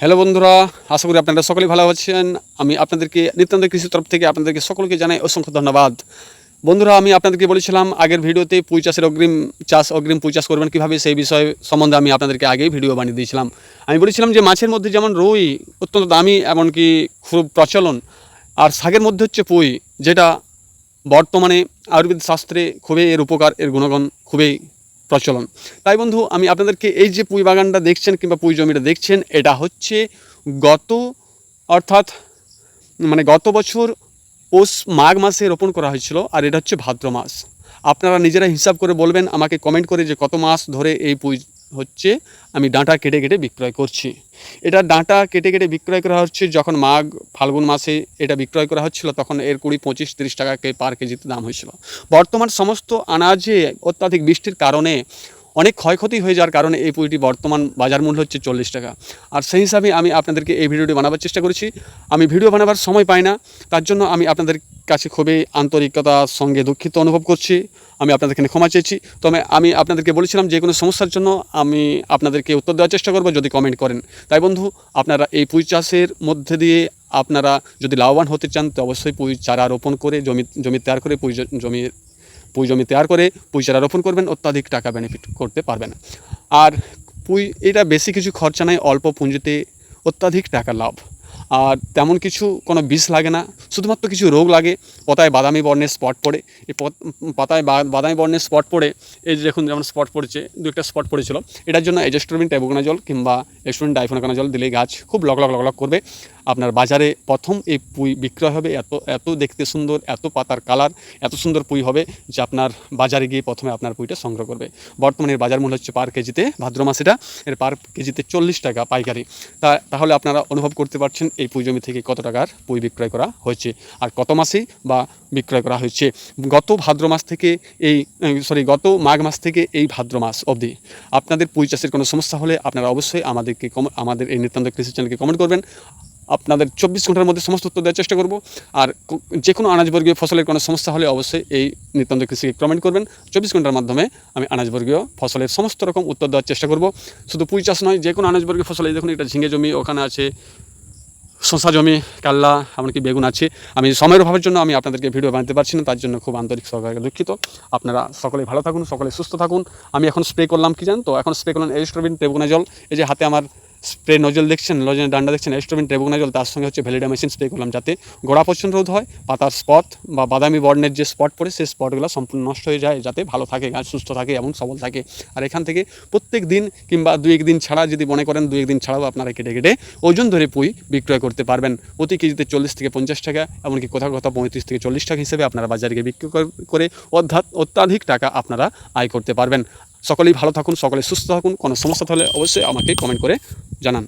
Hello বন্ধুরা, আশা করি আপনারা সকলেই ভালো আছেন। আমি আপনাদেরকে, নিত্যান্ত কৃষি তরফ থেকে আপনাদেরকে সকলকে জানাই অসংখ্য ধন্যবাদ। বন্ধুরা, আমি আপনাদেরকে বলেছিলাম, আগের ভিডিওতে পুঁই চাষের অগ্রিম চাষ, অগ্রিম পুঁই চাষ করবেন কীভাবে সেই বিষয় সম্বন্ধে আমি আপনাদেরকে আগেই ভিডিও বানিয়ে দিয়েছিলাম। আমি বলেছিলাম যে মাছের মধ্যে যেমন রুই অত্যন্ত দামি, এমনকি খুব প্রচলন, আর শাকের মধ্যে হচ্ছে পুঁই, যেটা বর্তমানে আয়ুর্বেদ শাস্ত্রে খুবই এর উপকার, এর গুণগণ খুবই প্রচলন। তাই বন্ধু, আমি আপনাদেরকে এই যে পুঁই বাগানটা দেখছেন কিংবা পুঁই জমিটা দেখছেন, এটা হচ্ছে গত, অর্থাৎ মানে গত বছর পৌষ মাঘ মাসে রোপণ করা হয়েছিল আর এটা হচ্ছে ভাদ্র মাস। আপনারা নিজেরা হিসাব করে বলবেন, আমাকে কমেন্ট করে যে কত মাস ধরে এই পুঁই হচ্ছে আমি ডাঁটা কেটে কেটে বিক্রয় করছি। এটা ডাঁটা কেটে কেটে বিক্রয় করা হচ্ছে যখন মাঘ, ফাল্গুন মাসে এটা বিক্রয় করা হচ্ছিল তখন এর কুড়ি, পঁচিশ, তিরিশ টাকা পার কেজিতে দাম হয়েছিল। বর্তমান সমস্ত আনাজে অত্যাধিক বৃষ্টির কারণে অনেক ক্ষয়ক্ষতি হয়ে যাওয়ার কারণে এই পুঁইটি বর্তমান বাজার মূল্য হচ্ছে চল্লিশ টাকা। আর সেই হিসাবে আমি আপনাদেরকে এই ভিডিওটি বানাবার চেষ্টা করেছি। আমি ভিডিও বানাবার সময় পাই না, তার জন্য আমি আপনাদের কাছে খুবই আন্তরিকতার সঙ্গে দুঃখিত অনুভব করছি। আমি আপনাদের এখানে ক্ষমা চেয়েছি। তবে আমি আপনাদেরকে বলেছিলাম যে কোনো সমস্যার জন্য আমি আপনাদেরকে উত্তর দেওয়ার চেষ্টা করব যদি কমেন্ট করেন। তাই বন্ধু, আপনারা এই পুঁই চাষের মধ্যে দিয়ে আপনারা যদি লাভবান হতে চান, তো অবশ্যই পুঁই চারা রোপণ করে জমি জমি তৈরি করে পুঁই জমি পুঁই জমি তৈরি করে পুঁই চারা রোপণ করবেন, অত্যাধিক টাকা বেনিফিট করতে পারবেন। আর পুঁই, এটা বেশি কিছু খরচা নাই, অল্প পুঁজিতে অত্যাধিক টাকা লাভ। আর তেমন কিছু কোনো বিষ লাগে না, শুধুমাত্র কিছু রোগ লাগে, পাতায় বাদামি বর্ণের স্পট পড়ে। এই পত- পাতায় বাদামি বর্ণের স্পট পড়ে, এই যে দেখুন যেমন স্পট পড়েছে, দু একটা স্পট পড়েছিল, এটার জন্য এজেস্ট্রোবিন ট্যাবোকোনা জল কিংবা এস্ট্রোবিন ডাইফোনাকানা জল দিলে গাছ খুব লক লক লক করবে। আপনার বাজারে প্রথম এই পুঁই বিক্রয় হবে, এত এত দেখতে সুন্দর, এত পাতার কালার, এত সুন্দর পুঁই হবে যে আপনার বাজারে গিয়ে প্রথমে আপনার পুঁইটা সংগ্রহ করবে। বর্তমানে বাজার মূল্য হচ্ছে পার কেজিতে, ভাদ্র মাসেটা এর পার কেজিতে চল্লিশ টাকা পাইকারি। তা, তাহলে আপনারা অনুভব করতে পারছেন এই পুঁই জমি থেকে কত টাকার পুঁই বিক্রয় করা হয়েছে। আর কত মাসেই বা বিক্রয় করা হয়েছে? গত ভাদ্র মাস থেকে এই সরি গত মাঘ মাস থেকে এই ভাদ্র মাস অবধি। আপনাদের পুঁই চাষের কোনো সমস্যা হলে আপনারা অবশ্যই আমাদেরকে আমাদের এই নিত্যান্ত কৃষি চ্যানেলকে কমেন্ট করবেন। আপনাদের চব্বিশ ঘণ্টার মধ্যে সমস্ত উত্তর দেওয়ার চেষ্টা করব। আর যে কোনো আনাজবর্গীয় ফসলের কোনো সমস্যা হলে অবশ্যই এই নিত্যান্ত কৃষিকে কমেন্ট করবেন। চব্বিশ ঘণ্টার মাধ্যমে আমি আনাজবর্গীয় ফসলের সমস্ত রকম উত্তর দেওয়ার চেষ্টা করব। শুধু পুঁই চাষ নয় যে কোনো আনাজবর্গীয় ফসল, এই দেখুন এটা ঝিঙে জমি, ওখানে আছে শশা জমি, কাল্লা, এমনকি বেগুন আছে। আমি সময়ের অভাবের জন্য আমি আপনাদেরকে ভিডিও বানাতে পারছি না, তার জন্য খুব আন্তরিক সহকারে দুঃখিত। আপনারা সকলে ভালো থাকুন, সকলে সুস্থ থাকুন। আমি এখন স্প্রে করলাম, কি জানেন তো? এখন স্প্রে করলাম এস্ট্রোবিন টেবুনা জল। এই যে হাতে আমার স্প্রে নজল দেখছেন নজলের ডান্ডা দেখছেন এস্ট্রোবিন টেবুনা জল তার সঙ্গে হচ্ছে ভ্যালিডা মেশিন স্প্রে করলাম যাতে গোড়া পছন্দ রোধ হয়, পাতার স্পট বা বাদামি বর্ণের যে স্পট পড়ে, সেই স্পটগুলো সম্পূর্ণ নষ্ট হয়ে যায় যাতে ভালো থাকে, গাছ সুস্থ থাকে এবং সবল থাকে। আর এখান থেকে প্রত্যেক দিন কিংবা দু একদিন ছাড়া যদি মনে করেন দু একদিন ছাড়াও আপনারা কেটে কেটে ওজন ধরে পুঁই বিক্রয় করতে পারবেন। প্রতি কেজিতে চল্লিশ থেকে পঞ্চাশ টাকা, এমনকি কোথাও কোথাও পঁয়ত্রিশ থেকে চল্লিশ টাকা হিসেবে আপনারা বাজারে গিয়ে বিক্রি কর- অধ্যাৎ অত্যাধিক টাকা আপনারা আয় করতে পারবেন। সকলেই ভালো থাকুন সকলে সুস্থ থাকুন কোনো সমস্যা থাকলে অবশ্যই আমাকে কমেন্ট করে জানান।